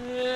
உன்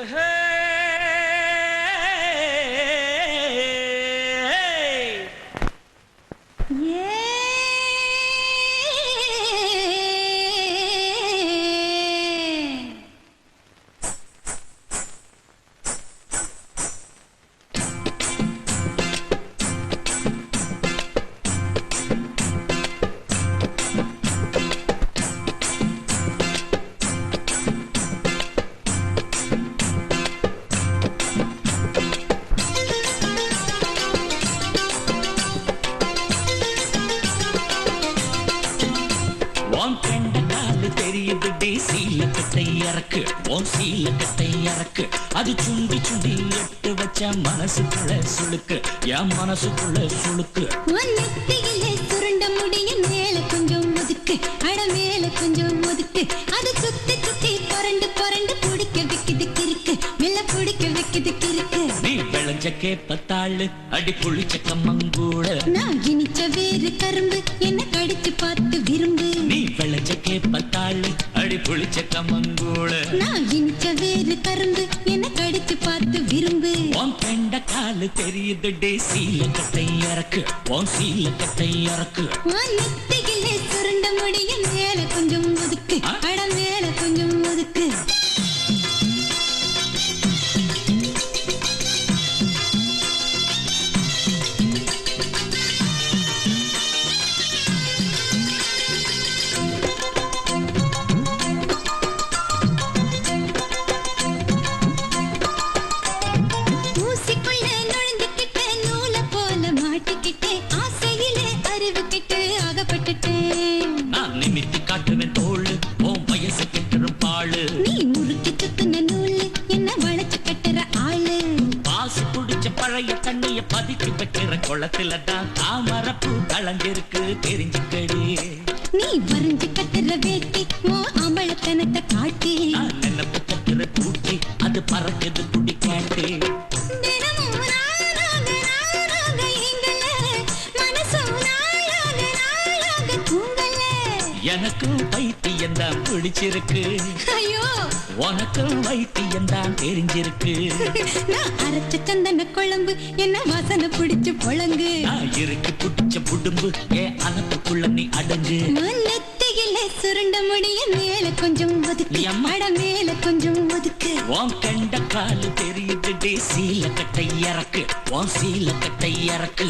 காலு தெரியுது டே சீலக்கட்டை இறக்கு. உன் சீலக்கட்டை இறக்கு. அது சுண்டி சுண்டி எட்டு வச்ச மனசுக்குள்ள சுளுக்கு என் மனசுக்குள்ள சுளுக்கு உன் நெத்தியிலே சுருண்ட முடியும் மேல கொஞ்சம் முதுக்கு அட மேல கொஞ்சம் முதுக்கு அது சுத்தி சுத்தி புரண்டு புரண்டு பிடிக்க வைக்குது கிறுக்கு. மெல்ல பிடிக்க வைக்குது கிறுக்கு. நீ விளைஞ்ச கேப்பத்தாளு அடி புளிச்ச கம்மங்கூட நான் இனிச்ச வேறு கரும்பு என்ன கடிச்சு பார்த்து விரும்பு. நீ விளைஞ்ச கேப்பத்தாளு அடி புளிச்ச கம்மங்கூட நான் இனிச்ச வேறு கரும்பு என்ன கடிச்சு பார்த்து விரும்பு. உன் கண்ட காலு தெரியுது டே சீலக்கட்டை இறக்கு. உன் சீலக்கட்டை இறக்கு. நெத்தியிலே சுருண்ட முடியும் மேல கொஞ்சம் முதுக்கு ஆ? அட மேல கொஞ்சம் முதுக்கு அகப்பட்டுட்டேன் நான் நிமித்தி காட்டுவேன் தோளு. உன் வயசு கெட்டுரும் பாழு. நீ முறுக்கி சுத்துன நூலு. என்ன வளைச்சு கட்டுற ஆளு? பாசு குடிச்ச பழைய தண்ணிய பதுக்கி வைக்கிற குளத்துல தான் தாமரப்பூ கலஞ்சிருக்கு தெரிஞ்சுக்கடி. நீ வரைஞ்சு கட்டுற வேட்டி மோ அமளத்தனத்தை காட்டி. நான் நினைப்பு கட்டுற பூட்டி அது பறக்குது துடி காட்டி எனக்கும் பைத்தியம் தான் பிடிச்சிருக்கு. ஐயோ. உனக்கும் வைத்தியம் தான் தெரிஞ்சிருக்கு. நான் அரைச்ச சந்தன குழம்பு என்ன வாசனை பிடிச்சு பொழங்கு? நான் இருக்கு புடிச்ச புடும்பு ஏன் அனப்புக்குள்ள நீ அடங்கு. நெத்தியில சுருண்ட முடிய மேல கொஞ்சம் ஒதுக்கு. எம்மா. அட மேல கொஞ்சம் ஒதுக்கு. உன் கண்ட காலு தெரியுது சீல கட்டை இறக்கு. உன் சீல கட்டை இறக்கு.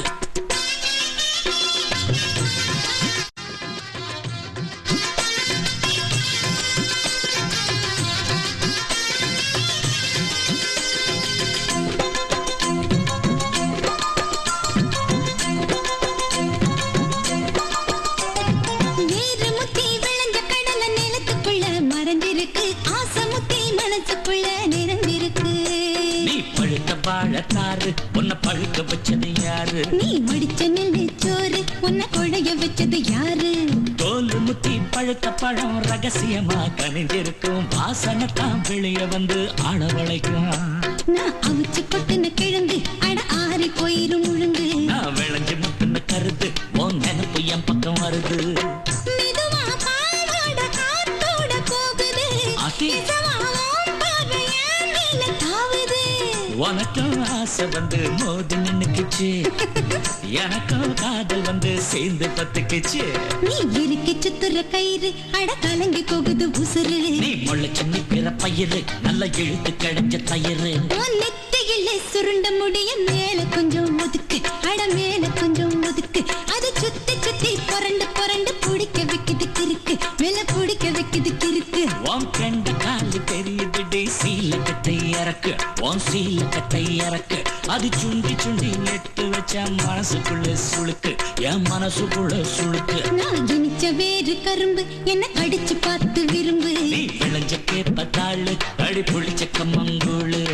வாழத்தாறு உன்னை பழுக்க வச்சது யாரு? நீ மடிச்ச நெல்லு சோறு உன்னை கொடைய வச்சது யாரு? தோல் முத்தி பழுத்த பழம் ரகசியமா? கனிஞ்சிருக்கும் வாசனை தான் வெளிய வந்து ஆளவளைக்கும் நான் அவிச்சு கொட்டுன கிழங்கு அட ஆறி போயிரும் முழுங்கு நான் விளைஞ்சு முட்டுன கருது உன் நினப்பு என் பக்கம் வருது. உனக்கும் ஆசை வந்து மோதி நின்னுக்குச்சு. எனக்கும் காதல் வந்து சேர்ந்து பத்துக்குச்சு. நீ இறுக்கி சுத்துற கயிறு அட கலங்கி போகுது உசுறு. நீ முளைச்சு நிக்கிற பயிறு நல்ல இழுத்து கிடைச்ச தயிறு. நெத்தியில சுருண்ட முடிய மேல கொஞ்சம் ஒதுக்கு. கண்ட காலு தெரியுது டே சீல கட்டை இறக்கு. உன் சீல கட்டை இறக்கு. அது சுண்டி சுண்டி நெட்டு வச்ச மனசுக்குள்ள சுளுக்கு. என் மனசுக்குள்ள சுளுக்கு. நான் இனிச்ச வேறு கரும்பு என்ன கடிச்சு பார்த்து விரும்பு. நீ விளைஞ்ச கேப்பத்தாளு அடி புளிச்ச கம்மங்கூழு.